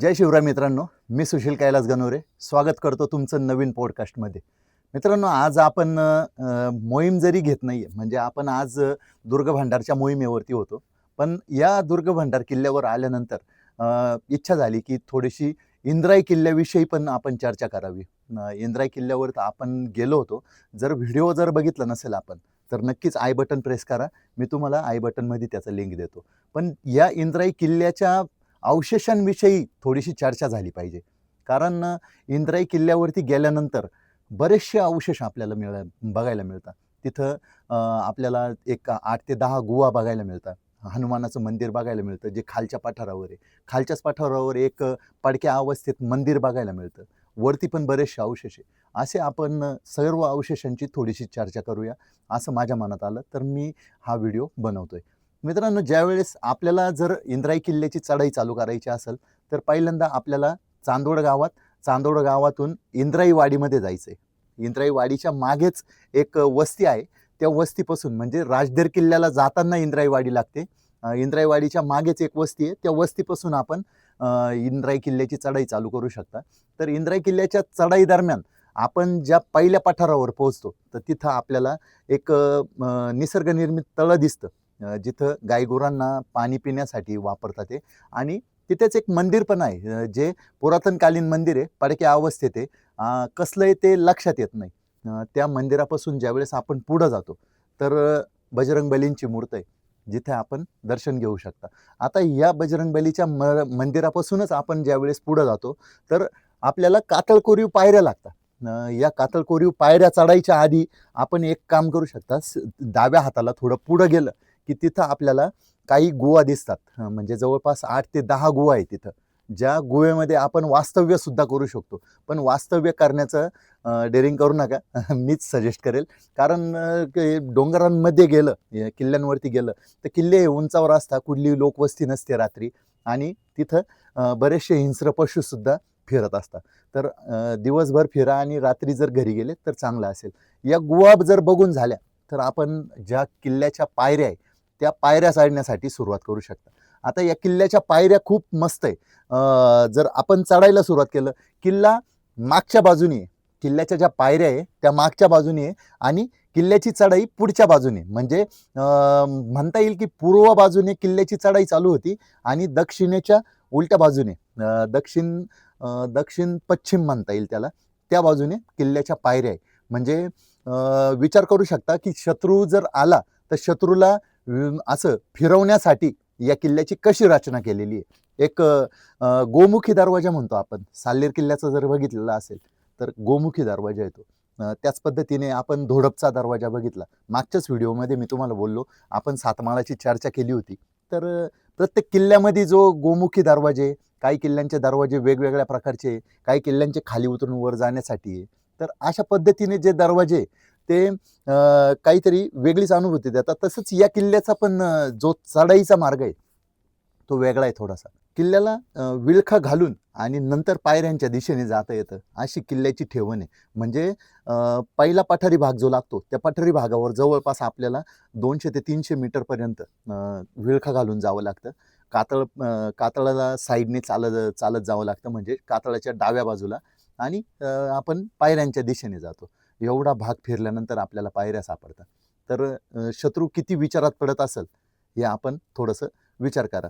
जय शिवराय मित्रांनो मी सुशील कैलास गनोरे स्वागत करतो तुमचं नवीन पॉडकास्टमध्ये मित्रांनो आज आपण मोहीम जरी घेत नाही आहे म्हणजे आपण आज दुर्ग भांडारच्या मोहिमेवरती होतो. पण या दुर्ग भांडार किल्ल्यावर आल्यानंतर इच्छा झाली की थोडीशी इंद्राई किल्ल्याविषयी पण आपण चर्चा करावी. इंद्राई किल्ल्यावर तर आपण गेलो होतो. जर व्हिडिओ जर बघितला नसेल आपण तर नक्कीच आय बटन प्रेस करा. मी तुम्हाला आय बटनमध्ये त्याचं लिंक देतो. पण या इंद्राई किल्ल्याच्या अवशेषांविषयी थोडीशी चर्चा झाली पाहिजे. कारण इंद्राई किल्ल्यावरती गेल्यानंतर बरेचसे अवशेष आपल्याला मिळ बघायला मिळतात. तिथं आपल्याला एक आठ ते दहा गुहा बघायला मिळतात. हनुमानाचं मंदिर बघायला मिळतं जे खालच्या पठारावर आहे. खालच्याच पठारावर एक पडक्या अवस्थेत मंदिर बघायला मिळतं. वरती पण बरेचसे अवशेष आहे. असे आपण सर्व अवशेषांची थोडीशी चर्चा करूया असं माझ्या मनात आलं. तर मी हा व्हिडिओ बनवतोय. मित्रांनो ज्यावेळेस आपल्याला जर इंद्राई किल्ल्याची चढाई चालू करायची असेल तर पहिल्यांदा आपल्याला चांदोड गावात चांदोड गावातून इंद्राईवाडीमध्ये जायचं आहे इंद्राईवाडीच्या मागेच एक वस्ती आहे. त्या वस्तीपासून म्हणजे राजदेर किल्ल्याला जाताना इंद्राईवाडी लागते. इंद्राईवाडीच्या मागेच एक वस्ती आहे. त्या वस्तीपासून आपण इंद्राई किल्ल्याची चढाई चालू करू शकता. तर इंद्राई किल्ल्याच्या चढाई दरम्यान आपण ज्या पहिल्या पठारावर पोहोचतो तर तिथं आपल्याला एक निसर्गनिर्मित तळं दिसतं. जिथं गायगुरांना पाणी पिण्यासाठी वापरतात ते. आणि तिथेच एक मंदिर पण आहे जे पुरातनकालीन मंदिर आहे पडक्या अवस्थेत आहे. कसलं आहे ते लक्षात येत नाही. त्या मंदिरापासून ज्यावेळेस आपण पुढं जातो तर बजरंग बजरंगबलींची मूर्त आहे जिथे आपण दर्शन घेऊ शकता. आता या बजरंगबलीच्या म मंदिरापासूनच आपण ज्यावेळेस पुढं जातो तर आपल्याला कातळकोरीव पायऱ्या लागतात. या कातळकोरीव पायऱ्या चढायच्या आधी आपण एक काम करू शकता डाव्या हाताला थोडं पुढं गेलं की तिथं आपल्याला काही गुहा दिसतात. म्हणजे जवळपास आठ ते दहा गुहा आहे तिथं. ज्या गुहेमध्ये आपण वास्तव्य सुद्धा करू शकतो. पण वास्तव्य करण्याचं डेअरिंग करू नका. मीच सजेस्ट करेल. कारण डोंगरांमध्ये गेलं किल्ल्यांवरती गेलं तर किल्ले उंचावर असतात. कुठली लोकवस्ती नसते रात्री. आणि तिथं बरेचसे हिंस्र पशुसुद्धा फिरत असतात. तर दिवसभर फिरा आणि रात्री जर घरी गेले तर चांगलं असेल. या गुहा जर बघून झाल्या तर आपण ज्या किल्ल्याच्या पायऱ्या आहे त्या पायऱ्या चढण्यासाठी सुरुवात करू शकता आता या किल्ल्याच्या पायऱ्या खूप मस्त आहे. जर आपण चढायला सुरुवात केलं किल्ला मागच्या बाजूने आहे. किल्ल्याच्या ज्या पायऱ्या आहे त्या मागच्या बाजूने आहे आणि किल्ल्याची चढाई पुढच्या बाजूने म्हणजे म्हणता येईल की पूर्व बाजूने किल्ल्याची चढाई चालू होती आणि दक्षिणेच्या उलट्या बाजूने दक्षिण दक्षिण पश्चिम म्हणता येईल त्याला. त्या बाजूने किल्ल्याच्या पायऱ्या आहे. म्हणजे विचार करू शकता की शत्रू जर आला तर शत्रूला असं फिरवण्यासाठी या किल्ल्याची कशी रचना केलेली आहे? एक गोमुखी दरवाजा म्हणतो आपण. साल्लेर किल्ल्याचा जर बघितलेला असेल तर गोमुखी दरवाजा येतो. त्याच पद्धतीने आपण धोडपचा दरवाजा बघितला. मागच्याच व्हिडिओमध्ये मी तुम्हाला बोललो आपण सातमाळाची चर्चा केली होती. तर प्रत्येक किल्ल्यामध्ये जो गोमुखी दरवाजे काही किल्ल्यांचे दरवाजे वेगवेगळ्या प्रकारचे काही किल्ल्यांचे खाली उतरून वर जाण्यासाठी आहे तर अशा पद्धतीने जे दरवाजे ते काहीतरी वेगळीच अनुभूती देतात. तसंच या किल्ल्याचा पण जो चढाईचा मार्ग आहे तो वेगळा आहे थोडासा. किल्ल्याला विळखा घालून आणि नंतर पायऱ्यांच्या दिशेने जाता येतं अशी किल्ल्याची ठेवण आहे. म्हणजे पहिला पठारी भाग जो लागतो त्या पठारी भागावर जवळपास आपल्याला दोनशे ते तीनशे मीटरपर्यंत विळखा घालून जावं लागतं. कातळ कातळाला साईडने चालत चालत जावं लागतं म्हणजे कातळाच्या डाव्या बाजूला आणि आपण पायऱ्यांच्या दिशेने जातो. एवढा भाग फिरल्यानंतर आपल्याला पायऱ्या सापडतात. तर शत्रू किती विचारात पडत असेल हे आपण थोडंसं विचार करा.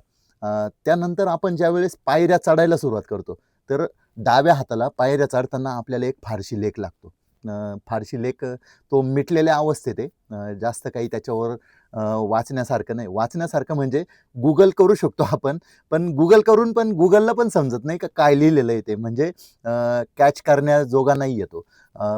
त्यानंतर आपण ज्यावेळेस पायऱ्या चढायला सुरुवात करतो तर डाव्या हाताला पायऱ्या चढताना आपल्याला एक फारशी लेख लागतो. फारशी लेख तो मिटलेल्या अवस्थेत आहे. जास्त काही त्याच्यावर वाचण्यासारखं नाही. वाचण्यासारखं म्हणजे गुगल करू शकतो आपण पण गुगल करून पण गुगलला पण समजत नाही का काय लिहिलेलं आहे ते. म्हणजे कॅच करण्याजोगा नाही येतो.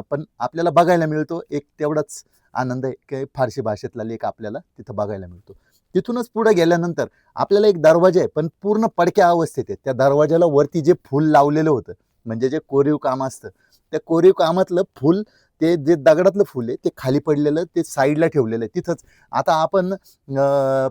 पण आपल्याला बघायला मिळतो. एक तेवढाच आनंद आहे की फारशी भाषेतला लेख आपल्याला तिथं बघायला मिळतो. तिथूनच पुढे गेल्यानंतर आपल्याला एक दरवाजा आहे पण पूर्ण पडक्या अवस्थेत आहे. त्या दरवाजाला वरती जे फूल लावलेलं होतं म्हणजे जे कोरीव काम असतं त्या कोरीव कामातलं फूल ते जे दगडातलं फूल आहे ते खाली पडलेलं ते साईडला ठेवलेलं आहे. तिथंच आता आपण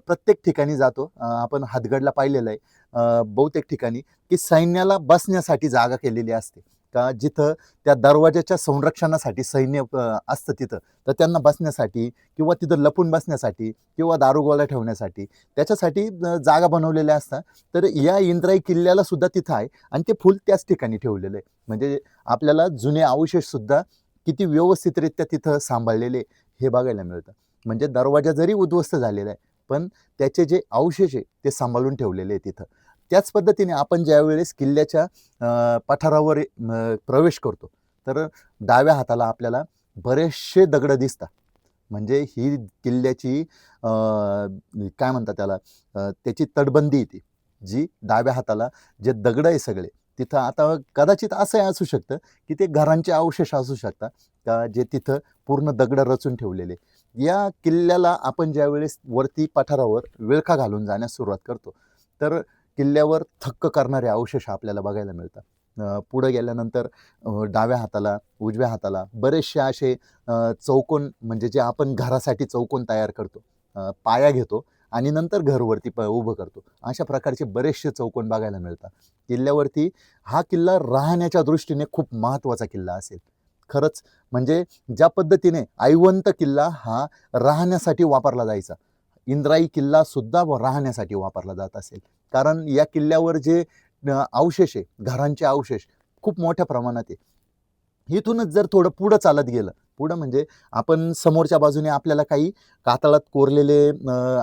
प्रत्येक ठिकाणी जातो. आपण हातगडला पाहिलेलं आहे बहुतेक ठिकाणी की सैन्याला बसण्यासाठी जागा केलेली असते. का? जिथं त्या दरवाज्याच्या संरक्षणासाठी सैन्य असतं तिथं. तर त्यांना बसण्यासाठी किंवा तिथं लपून बसण्यासाठी किंवा दारुगोळा ठेवण्यासाठी त्याच्यासाठी जागा बनवलेल्या असतात. तर या इंद्राई किल्ल्याला सुद्धा तिथं आहे आणि ते फुल त्याच ठिकाणी ठेवलेलं आहे. म्हणजे आपल्याला जुने अवशेषसुद्धा किती व्यवस्थितरित्या तिथं सांभाळलेले हे बघायला मिळतं. म्हणजे दरवाजा जरी उद्ध्वस्त झालेला आहे पण त्याचे जे अवशेष आहे ते सांभाळून ठेवलेले आहे तिथं. त्याच पद्धतीने आपण ज्यावेळेस किल्ल्याच्या पठारावर प्रवेश करतो तर डाव्या हाताला आपल्याला बरेचसे दगडं दिसतात. म्हणजे ही किल्ल्याची काय म्हणतात त्याला त्याची तटबंदी येते ती जी डाव्या हाताला जे दगडं आहे सगळे तिथं आता कदाचित असंही असू शकतं की ते घरांचे अवशेष असू शकतात का जे तिथं पूर्ण दगडं रचून ठेवलेले. या किल्ल्याला आपण ज्यावेळेस वरती पठारावर विळखा घालून जाण्यास सुरुवात करतो तर किल्ल्यावर थक्क करणारे अवशेष आपल्याला बघायला मिळतात. पुढं गेल्यानंतर डाव्या हाताला उजव्या हाताला बरेचसे असे चौकोन म्हणजे जे आपण घरासाठी चौकोन तयार करतो. पाया घेतो आणि नंतर घरवरती प उभं करतो. अशा प्रकारचे बरेचसे चौकोन बघायला मिळतात. किल्ल्यावरती हा किल्ला राहण्याच्या दृष्टीने खूप महत्त्वाचा किल्ला असेल. खरंच म्हणजे ज्या पद्धतीने ऐवंत किल्ला हा राहण्यासाठी वापरला जायचा इंद्राई किल्ला सुद्धा व राहण्यासाठी वापरला जात असेल. कारण या किल्ल्यावर जे अवशेष आहे घरांचे अवशेष खूप मोठ्या प्रमाणात आहे. इथूनच जर थोडं पुढं चालत गेलं पुढं म्हणजे आपण समोरच्या बाजूने आपल्याला काही कातळात कोरलेले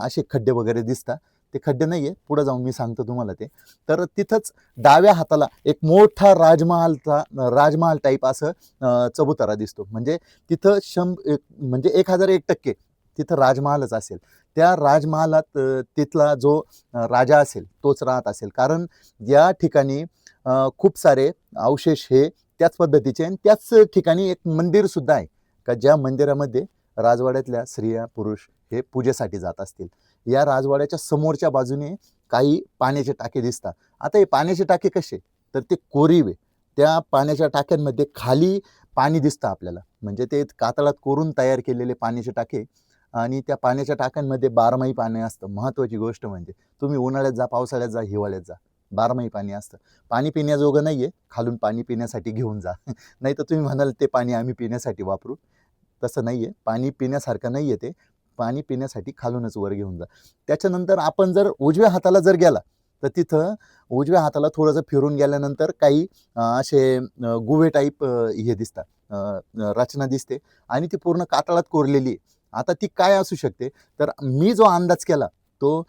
असे खड्डे वगैरे दिसतात. ते खड्डे नाही आहे पुढं जाऊन मी सांगतो तुम्हाला ते. तर तिथंच डाव्या हाताला एक मोठा राजमहालचा राजमहाल टाईप असं चबुतरा चबुतारा दिसतो. म्हणजे तिथं शं एक म्हणजे एक हजार एक टक्के तिथं राजमहालच असेल. त्या राजमहालात तिथला जो राजा असेल तोच राहत असेल. कारण या ठिकाणी खूप सारे अवशेष हे त्याच पद्धतीचे आणि त्याच ठिकाणी एक मंदिरसुद्धा आहे. का ज्या मंदिरामध्ये राजवाड्यातल्या स्त्रिया पुरुष हे पूजेसाठी जात असतील. या राजवाड्याच्या समोरच्या बाजूने काही पाण्याचे टाके दिसतात. आता हे पाण्याचे टाके कसे? तर ते कोरीव. आहे त्या पाण्याच्या टाक्यांमध्ये खाली पाणी दिसतं आपल्याला. म्हणजे ते कातळात कोरून तयार केलेले पाण्याचे टाके आणि त्या पाण्याच्या टाक्यांमध्ये बारमाही पाणी असतं. महत्त्वाची गोष्ट म्हणजे तुम्ही उन्हाळ्यात जा पावसाळ्यात जा हिवाळ्यात जा. बारमाही पाणी असतं. पाणी पिण्याजोगं नाही आहे खालून पाणी पिण्यासाठी घेऊन जा. नाही तर तुम्ही म्हणाल ते पाणी आम्ही पिण्यासाठी वापरू. तसं नाही आहे पाणी पिण्यासारखं नाही आहे ते. पाणी पिण्यासाठी खालूनच वर घेऊन जा. त्याच्यानंतर आपण जर उजव्या हाताला जर गेला तर तिथं उजव्या हाताला थोडंसं फिरून गेल्यानंतर काही असे गुवे टाईप हे दिसतात. रचना दिसते. आणि ती पूर्ण कातळात कोरलेली आहे. आता ती काय असू शकते? तर मी जो अंदाज केला तो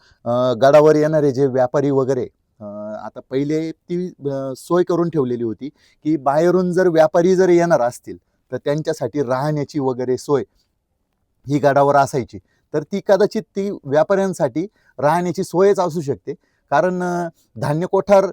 गडावर येणारे जे व्यापारी वगैरे आता पहिले ती सोय करून ठेवलेली होती की बाहेरून जर व्यापारी जर येणार असतील तर त्यांच्यासाठी राहण्याची वगैरे सोय ही गडावर असायची. तर ती कदाचित ती व्यापाऱ्यांसाठी राहण्याची सोयच असू शकते. कारण धान्य कोठार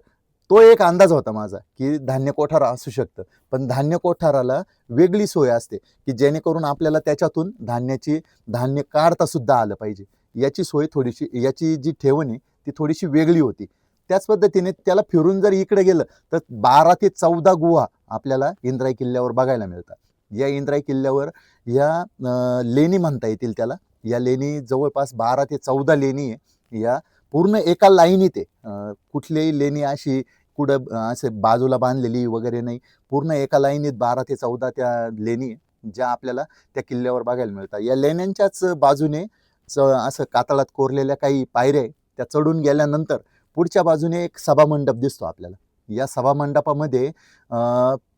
तो एक अंदाज होता माझा की धान्य कोठार असू शकतं. पण धान्य कोठाराला वेगळी सोय असते की जेणेकरून आपल्याला त्याच्यातून धान्याची धान्य काढता सुद्धा आलं पाहिजे. याची सोय थोडीशी याची जी ठेवण आहे ती थोडीशी वेगळी होती. त्याच पद्धतीने त्याला फिरून जर इकडे गेलं तर बारा ते चौदा गुहा आपल्याला इंद्राई किल्ल्यावर बघायला मिळतात. या इंद्राई किल्ल्यावर या लेणी म्हणता येतील त्याला. या लेणी जवळपास बारा ते चौदा लेणी आहे. या पूर्ण एका लाईनीत आहे. कुठलीही लेणी अशी कुठं असे बाजूला बांधलेली वगैरे नाही. पूर्ण एका लाईनीत बारा ते चौदा त्या लेणी आहे, ज्या आपल्याला त्या किल्ल्यावर बघायला मिळतात. या लेण्यांच्याच बाजूने च असं कातळात कोरलेल्या काही पायऱ्या आहे त्या चढून गेल्यानंतर पुढच्या बाजूने एक सभामंडप दिसतो आपल्याला. या सभामंडपामध्ये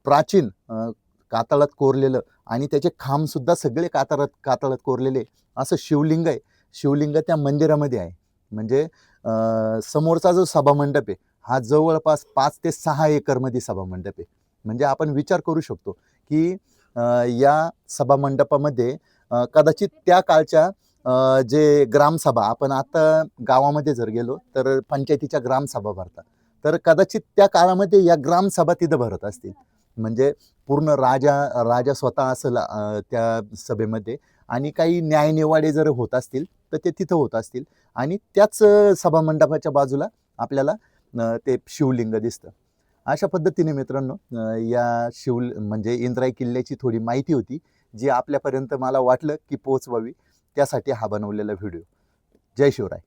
प्राचीन कातळात कोरलेलं आणि त्याचे खांबसुद्धा सगळे कातळात कातळात कोरलेले असं शिवलिंग आहे. शिवलिंग त्या मंदिरामध्ये आहे. म्हणजे समोरचा जो सभामंडप आहे हा जवळपास पाच ते सहा एकरमध्ये सभामंडप आहे. म्हणजे आपण विचार करू शकतो की या सभामंडपामध्ये कदाचित त्या काळच्या जे ग्रामसभा आपण आता गावामध्ये जर गेलो तर पंचायतीच्या ग्रामसभा भरतात. तर कदाचित त्या काळामध्ये या ग्रामसभा तिथं भरत असतील. म्हणजे पूर्ण राजा राजा स्वतः असेल त्या सभेमध्ये आणि काही न्यायनिवाडे जर होत असतील तर ते तिथं होत असतील. आणि त्याच सभामंडपाच्या बाजूला आपल्याला ते शिवलिंग दिसतं. अशा पद्धतीने मित्रांनो या शिव म्हणजे इंद्राई किल्ल्याची थोडी माहिती होती जी आपल्यापर्यंत मला वाटलं की पोचवावी त्यासाठी हा बनवलेला व्हिडिओ. जय शिवराय.